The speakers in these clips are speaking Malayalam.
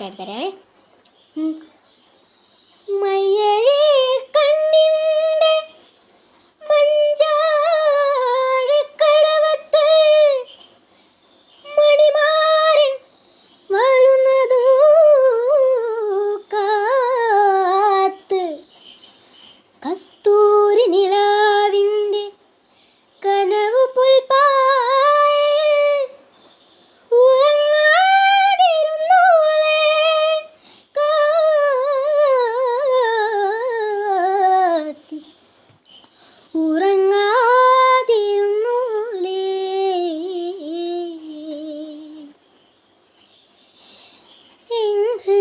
പാട്ട് എടുത്തരാവേ ഉം. മയ്യഴി കണ്ണിന്റെ കസ്തൂരി നിലാവിന്റെ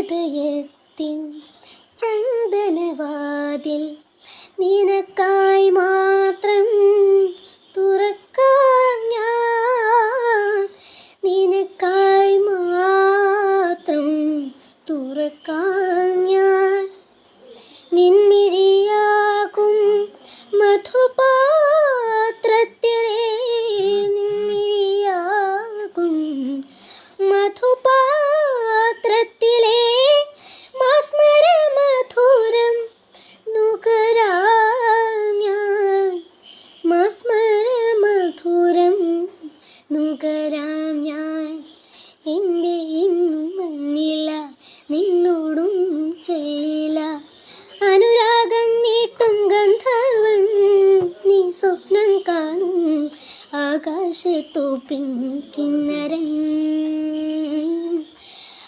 ഹൃദയത്തിൻ ചന്ദനവാതിൽ നിനക്കായി മാത്രം തുറക്കാൻ ഞാൻ നിനക്കായി മാത്രം തുറക്കാൻ നിൻമിഴിയാകും നുകരാം ഞാൻ. എന്റെ ഇന്നും മഞ്ഞില്ല നിന്നോടൊന്നും ചൊല്ലില്ല. അനുരാഗം നീട്ടും ഗന്ധർവൻ നീ സ്വപ്നം കാണും ആകാശത്തോപ്പിൻ കിന്നരൻ.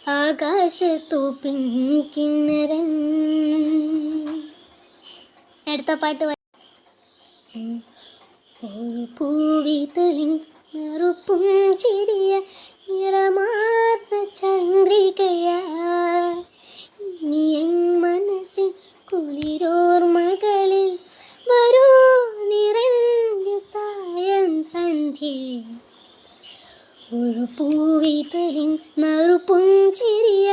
ആകാശത്തോപ്പിൻ കിന്നരൻ. അടുത്ത പാട്ട്. ഒരു പൂവിതളിൻ മറുപ്പും ചിരിയ നിറമാർന്ന ചന്ദ്രികയ. ഇനി എൻ മനസ്സിൻ കുളിരോർമകളിൽ വരൂ നിറഞ്ഞ സായം സന്ധി ഒരു പൂവിതലിൻ നറുപ്പും ചിരിയ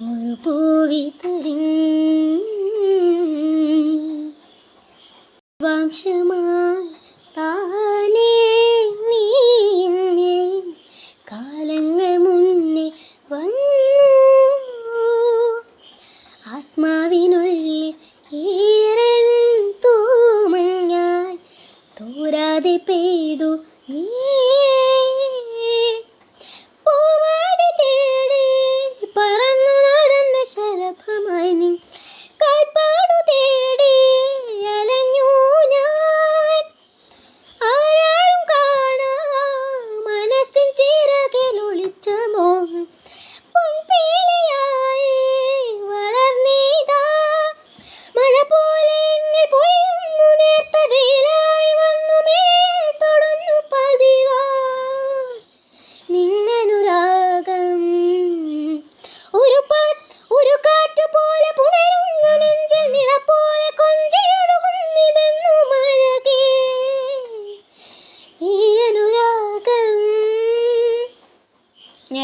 ഒരു പൂവി വംശമായി താനേ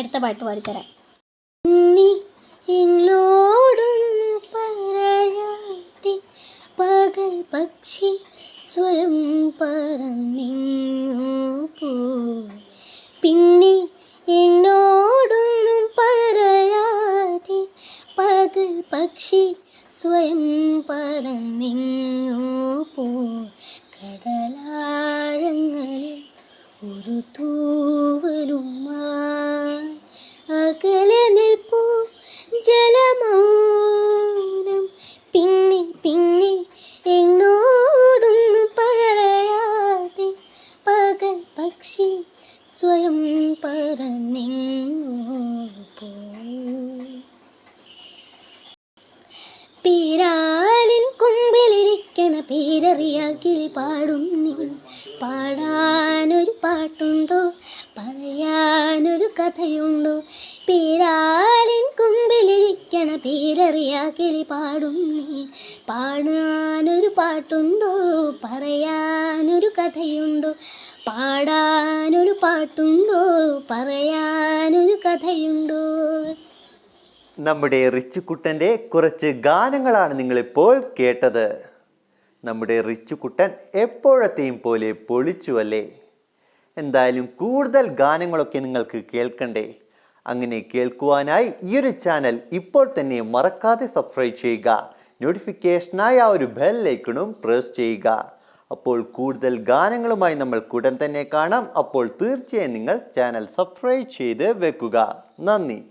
അടുത്ത പാട്ട് പാടിത്തരാം. നീ എന്നോടൊന്നും പറയാതെ പകൽ പക്ഷി സ്വയം പറഞ്ഞു പോ പിന്നെ എന്നോടൊന്നും പറയാതെ പകൽ പക്ഷി സ്വയം പറഞ്ഞു പോ കടലാഴങ്ങളിൽ ഒരു തൂവലുമായി പേരറിയാക്കിൽ പാടും നീ. പാടാനൊരു പാട്ടുണ്ടോ? പറയാനൊരു കഥയുണ്ടോ? പേരാളിൻ കുമ്പിലിരിക്കണ പേരറിയാക്കിൽ പാടും നീ. പാടാനൊരു പാട്ടുണ്ടോ? പറയാനൊരു കഥയുണ്ടോ? പാടാനൊരു പാട്ടുണ്ടോ? പറയാനൊരു കഥയുണ്ടോ? നമ്മുടെ റിച്ചുകുട്ടന്റെ കുറച്ച് ഗാനങ്ങളാണ് നിങ്ങളിപ്പോൾ കേട്ടത്. നമ്മുടെ റിച്ചു കുട്ടൻ എപ്പോഴത്തെയും പോലെ പൊളിച്ചുവല്ലേ? എന്തായാലും കൂടുതൽ ഗാനങ്ങളൊക്കെ നിങ്ങൾക്ക് കേൾക്കണ്ടേ? അങ്ങനെ കേൾക്കുവാനായി ഈ ഒരു ചാനൽ ഇപ്പോൾ തന്നെ മറക്കാതെ സബ്സ്ക്രൈബ് ചെയ്യുക. നോട്ടിഫിക്കേഷനായി ആ ഒരു ബെൽ ബെല്ലൈക്കണും പ്രസ് ചെയ്യുക. അപ്പോൾ കൂടുതൽ ഗാനങ്ങളുമായി നമ്മൾ ഉടൻ തന്നെ കാണാം. അപ്പോൾ തീർച്ചയായും നിങ്ങൾ ചാനൽ സബ്സ്ക്രൈബ് ചെയ്ത് വെക്കുക. നന്ദി.